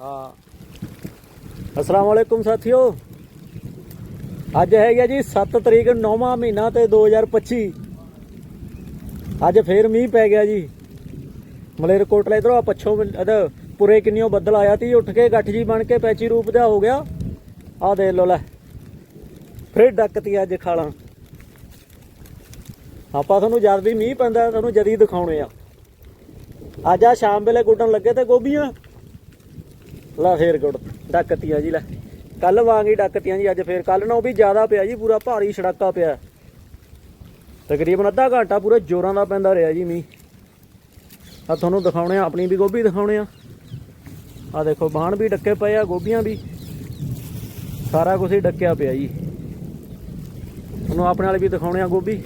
ਹਾਂ। ਅਸਲਾਮ ਵਾਲੇਕੁਮ ਸਾਥੀਓ। ਅੱਜ ਹੈਗਾ ਜੀ 7 ਤਰੀਕ 9ਵਾਂ ਮਹੀਨਾ ਤੇ 2025 ਅੱਜ ਫੇਰ ਮੀਂਹ ਪੈ ਗਿਆ ਜੀ। ਮਲੇਰਕੋਟਲਾ ਇਧਰੋਂ ਆ ਪੱਛੋਂ ਇਹਦਾ ਪੁਰੇ ਕਿੰਨਿਓ ਬੱਦਲ ਆਇਆ ਤੀ, ਉੱਠ ਕੇ ਗੱਠ ਜੀ ਬਣ ਕੇ ਪੈਚੀ ਰੂਪ ਦਾ ਹੋ ਗਿਆ। ਆ ਦੇ ਲੋ ਲੈ, ਫੇਰ ਡੱਕਤੀ ਅੱਜ ਖਾਲਾਂ। ਆਪਾਂ ਤੁਹਾਨੂੰ ਜਦ ਵੀ ਮੀਂਹ ਪੈਂਦਾ, ਤੁਹਾਨੂੰ ਜਦੀ ਦਿਖਾਉਣੇ ਆ। ਅੱਜ ਆ ਸ਼ਾਮ ਵੇਲੇ ਗੁੱਡਣ ਲੱਗੇ ਤੇ ਗੋਭੀਆਂ। ਲਾ ਫੇਰ ਗੁੜ, ਡੱਕਤੀਆਂ ਜੀ ਲੈ। ਕੱਲ ਵਾਂਗ ਹੀ ਡੱਕਤੀਆਂ ਜੀ, ਅੱਜ ਫੇਰ ਕੱਲ ਨਾਲੋਂ ਵੀ ਜ਼ਿਆਦਾ ਪਿਆ ਜੀ, ਪੂਰਾ ਭਾਰੀ ਛੜਾਕਾ ਪਿਆ। ਤਕਰੀਬਨ ਅੱਧਾ ਘੰਟਾ ਪੂਰਾ ਜ਼ੋਰਾਂ ਦਾ ਪੈਂਦਾ ਰਿਹਾ ਜੀ ਮੀਂਹ। ਆ ਤੁਹਾਨੂੰ ਦਿਖਾਉਣੇ ਆ, ਆਪਣੀ ਵੀ ਗੋਭੀ ਦਿਖਾਉਣੇ ਆ। ਆ ਦੇਖੋ, ਬਾਣ ਵੀ ਡੱਕੇ ਪਏ ਆ, ਗੋਭੀਆਂ ਵੀ। ਸਾਰਾ ਕੁਝ ਹੀ ਡੱਕਿਆ ਪਿਆ ਜੀ। ਤੁਹਾਨੂੰ ਆਪਣੇ ਵਾਲੇ ਵੀ ਦਿਖਾਉਣੇ ਆ ਗੋਭੀ।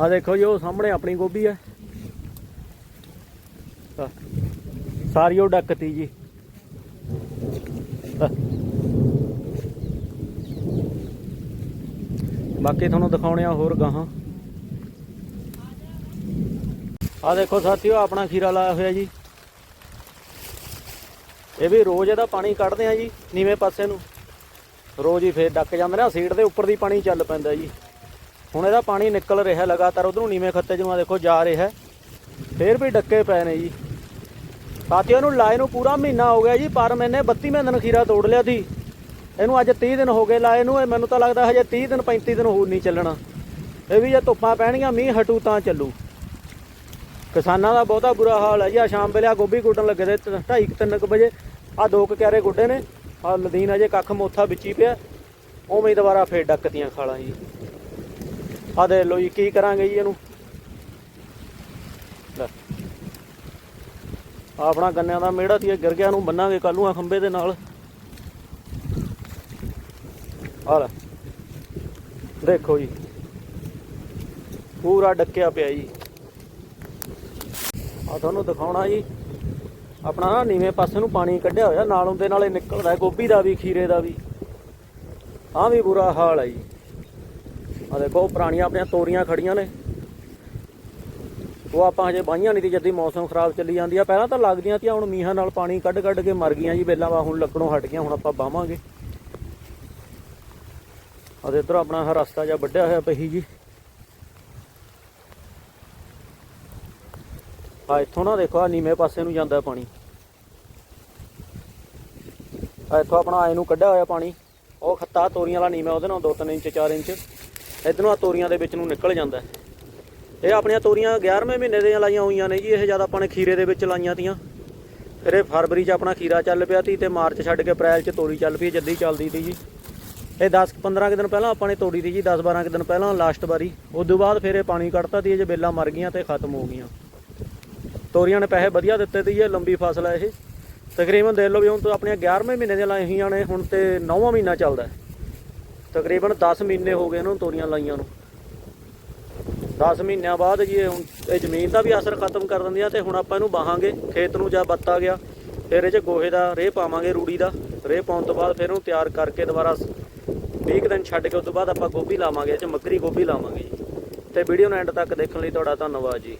ਆ ਦੇਖੋ ਜੀ, ਉਹ ਸਾਹਮਣੇ ਆਪਣੀ ਗੋਭੀ ਹੈ। ਸਾਰੀ ਉਹ ਡੱਕਤੀ ਜੀ। ਬਾਕੀ ਤੁਹਾਨੂੰ ਦਿਖਾਉਣੇ ਆ ਹੋਰ ਗਾਹਾਂ। ਆ ਦੇਖੋ ਸਾਥੀਓ, ਆਪਣਾ ਖੀਰਾ ਲਾਇਆ ਹੋਇਆ ਜੀ। ਇਹ ਵੀ ਰੋਜ਼ ਇਹਦਾ ਪਾਣੀ ਕੱਢਦੇ ਆ ਜੀ, ਨੀਵੇਂ ਪਾਸੇ ਨੂੰ। ਰੋਜ਼ ਹੀ ਫੇਰ ਡੱਕ ਜਾਂਦੇ ਨੇ, ਸੀਟ ਦੇ ਉੱਪਰ ਦੀ ਪਾਣੀ ਚੱਲ ਪੈਂਦਾ ਜੀ। ਹੁਣ ਇਹਦਾ ਪਾਣੀ ਨਿਕਲ ਰਿਹਾ ਲਗਾਤਾਰ, ਉਧਰੋਂ ਨੀਵੇਂ ਖੱਤੇ ਜਿਵੇਂ ਦੇਖੋ ਜਾ ਰਿਹਾ। ਹੈ। ਫੇਰ ਵੀ ਡੱਕੇ ਪਏ ਨੇ ਜੀ। ਸਾਥੀਓ ਨੂੰ ਲਾਏ ਨੂੰ ਪੂਰਾ ਮਹੀਨਾ ਹੋ ਗਿਆ ਜੀ, ਪਰ ਮੈਨੇ 32ਵੇਂ ਦਿਨ ਖੀਰਾ ਤੋੜ ਲਿਆ ਸੀ। ਇਹਨੂੰ ਅੱਜ 30 ਦਿਨ ਹੋ ਗਏ ਲਾਏ ਨੂੰ, ਇਹ ਮੈਨੂੰ ਤਾਂ ਲੱਗਦਾ ਹਜੇ 30 ਦਿਨ 35 ਦਿਨ ਹੋਰ ਨਹੀਂ ਚੱਲਣਾ। ਇਹ ਵੀ ਜੇ ਧੁੱਪਾਂ ਪੈਣਗੀਆਂ, ਮੀਂਹ ਹਟੂ ਤਾਂ ਚੱਲੂ। ਕਿਸਾਨਾਂ ਦਾ ਬਹੁਤਾ ਬੁਰਾ ਹਾਲ ਹੈ ਜੀ। ਆ ਸ਼ਾਮ ਵੇਲੇ ਆ ਗੋਭੀ ਗੁੱਡਣ ਲੱਗੇ ਤੇ 2:30 3 ਵਜੇ। ਆ ਦੋ ਕੁ ਕਿਆਰੇ ਗੁੱਡੇ ਨੇ। ਆ ਲਦੀਨ ਅਜੇ ਕੱਖ ਮੋਥਾ ਵਿੱਚ ਹੀ ਪਿਆ। ਉਵੇਂ ਹੀ ਦੁਬਾਰਾ ਫੇਰ ਡੱਕਤੀਆਂ ਖਾਲਾਂ ਜੀ। ਆ ਦੇ ਲੋ ਜੀ, ਕੀ ਕਰਾਂਗੇ ਜੀ ਇਹਨੂੰ? ਆਪਣਾ ਗੰਨਿਆਂ ਦਾ ਮੇੜਾ ਸੀ, ਇਹ ਗਿਰ ਗਿਆ ਨੂੰ ਬੰਨਾਂਗੇ ਕੱਲ ਨੂੰ ਖੰਬੇ ਦੇ ਨਾਲ। ਆ ਲੈ। ਦੇਖੋ ਜੀ। ਪੂਰਾ ਡੱਕਿਆ ਪਿਆ ਜੀ। ਆ ਤੁਹਾਨੂੰ ਦਿਖਾਉਣਾ ਜੀ। ਆਪਣਾ ਨਾ ਨੀਵੇਂ ਪਾਸੇ ਨੂੰ ਪਾਣੀ ਕੱਢਿਆ ਹੋਇਆ, ਨਾਲੋਂ ਦੇ ਨਾਲੇ ਨਿਕਲਦਾ ਗੋਭੀ ਦਾ ਵੀ, ਖੀਰੇ ਦਾ ਵੀ। ਆਹ ਵੀ ਬੁਰਾ ਹਾਲ ਹੈ ਜੀ। ਆ ਦੇਖੋ, ਪੁਰਾਣੀਆਂ ਆਪਣੀਆਂ ਤੋਰੀਆਂ ਖੜੀਆਂ ਨੇ। ਉਹ ਆਪਾਂ ਹਜੇ ਬਾਈਆਂ ਨਹੀਂ ਤੀ ਜਦੀ ਮੌਸਮ ਖਰਾਬ ਚੱਲੀ ਜਾਂਦੀ ਆ। ਪਹਿਲਾਂ ਤਾਂ ਲੱਗਦੀਆਂ ਤੀਆਂ, ਹੁਣ ਮੀਂਹਾਂ ਨਾਲ ਪਾਣੀ ਕੱਢ ਕੱਢ ਕੇ ਮਰ ਗਈਆਂ ਜੀ। ਬੇਲਾਂ ਵਾ, ਹੁਣ ਲੱਕੜੋਂ ਹਟ ਗਈਆਂ, ਹੁਣ ਆਪਾਂ ਬਾਵਾਂਗੇ। ਆ ਤੇ ਇੱਧਰ ਆਪਣਾ ਆਹ ਰਸਤਾ ਜਿਹਾ ਵੱਢਿਆ ਹੋਇਆ ਪਹੀ ਜੀ। ਆ ਇੱਥੋਂ ਨਾ ਦੇਖੋ, ਆ ਨੀਵੇਂ ਪਾਸੇ ਨੂੰ ਜਾਂਦਾ ਪਾਣੀ। ਆ ਇੱਥੋਂ ਆਪਣਾ ਆਏ ਨੂੰ ਕੱਢਿਆ ਹੋਇਆ ਪਾਣੀ। ਉਹ ਖੱਤਾ ਤੋਰੀਆਂ ਵਾਲਾ ਨੀਵੇਂ, ਉਹਦੇ ਨਾਲ 2-3 ਇੰਚ 4 ਇੰਚ। ਇਧਰੋਂ ਆ ਤੋਰੀਆਂ ਦੇ ਵਿੱਚ ਨੂੰ ਨਿਕਲ ਜਾਂਦਾ। ਇਹ ਆਪਣੀਆਂ ਤੋਰੀਆਂ 11ਵੇਂ ਮਹੀਨੇ ਦੀਆਂ ਲਾਈਆਂ ਹੋਈਆਂ ਨੇ ਜੀ, ਇਹ ਜਦ ਆਪਾਂ ਨੇ ਖੀਰੇ ਦੇ ਵਿੱਚ ਲਾਈਆਂ ਤੀਆਂ। ਫਿਰ ਇਹ ਫਰਵਰੀ 'ਚ ਆਪਣਾ ਖੀਰਾ ਚੱਲ ਪਿਆ ਤੀ ਤੇ ਮਾਰਚ ਛੱਡ ਕੇ ਅਪ੍ਰੈਲ 'ਚ ਤੋਰੀ ਚੱਲ ਪਈ ਜੱਦੀ ਚੱਲਦੀ ਤੀ ਜੀ। ਇਹ 10 15 ਕੁ ਦਿਨ ਪਹਿਲਾਂ ਆਪਾਂ ਨੇ ਤੋੜੀ ਤੀ ਜੀ 10 12 ਕੁ ਦਿਨ ਪਹਿਲਾਂ ਲਾਸਟ ਵਾਰੀ। ਉਸ ਤੋਂ ਬਾਅਦ ਫਿਰ ਇਹ ਪਾਣੀ ਕੱਢਤਾ ਤੀ ਜੇ ਬੇਲਾਂ ਮਰ ਗਈਆਂ ਤੇ ਖਤਮ ਹੋ ਗਈਆਂ। ਤੋਰੀਆਂ ਨੇ ਪੈਸੇ ਵਧੀਆ ਦਿੱਤੇ ਤੀ, ਇਹ ਲੰਬੀ ਫਸਲ ਹੈ ਇਹ। ਤਕਰੀਬਨ ਦੇਖ ਲਓ ਵੀ ਹੁਣ ਤੋਂ ਆਪਣੀਆਂ 11ਵੇਂ ਮਹੀਨੇ ਦੀਆਂ ਲਾਈਆਂ ਹੋਈਆਂ ਨੇ, ਹੁਣ ਤੇ 9ਵਾਂ ਮਹੀਨਾ ਚੱਲਦਾ। ਹੈ। ਤਕਰੀਬਨ 10 ਮਹੀਨੇ ਹੋ ਗਏ ਇਹਨਾਂ ਨੂੰ ਤੋਰੀਆਂ ਲਾਈਆਂ ਨੂੰ। 10 ਮਹੀਨਿਆਂ ਬਾਅਦ ਜੀ ਇਹ ਹੁਣ ਇਹ ਜ਼ਮੀਨ ਦਾ ਵੀ ਅਸਰ ਖਤਮ ਕਰ ਦਿੰਦੀਆਂ ਤੇ ਹੁਣ ਆਪਾਂ ਇਹਨੂੰ ਬਾਹਾਂਗੇ, ਖੇਤ ਨੂੰ ਜਾਂ ਬੱਤਾ ਗਿਆ, ਫਿਰ ਇਹ 'ਚ ਗੋਹੇ ਦਾ ਰੇਹ ਪਾਵਾਂਗੇ, ਰੂੜੀ ਦਾ। ਰੇਹ ਪਾਉਣ ਤੋਂ ਬਾਅਦ ਫਿਰ ਉਹਨੂੰ ਤਿਆਰ ਕਰਕੇ ਦੁਬਾਰਾ 20 ਕੁ ਦਿਨ ਛੱਡ ਕੇ ਉਸ ਤੋਂ ਬਾਅਦ ਆਪਾਂ ਗੋਭੀ ਲਾਵਾਂਗੇ, ਇਹ 'ਚ ਮੱਕਰੀ ਗੋਭੀ ਲਾਵਾਂਗੇ ਜੀ। ਤੇ ਵੀਡੀਓ ਨੂੰ ਐਂਡ ਤੱਕ ਦੇਖਣ ਲਈ ਤੁਹਾਡਾ ਧੰਨਵਾਦ ਜੀ।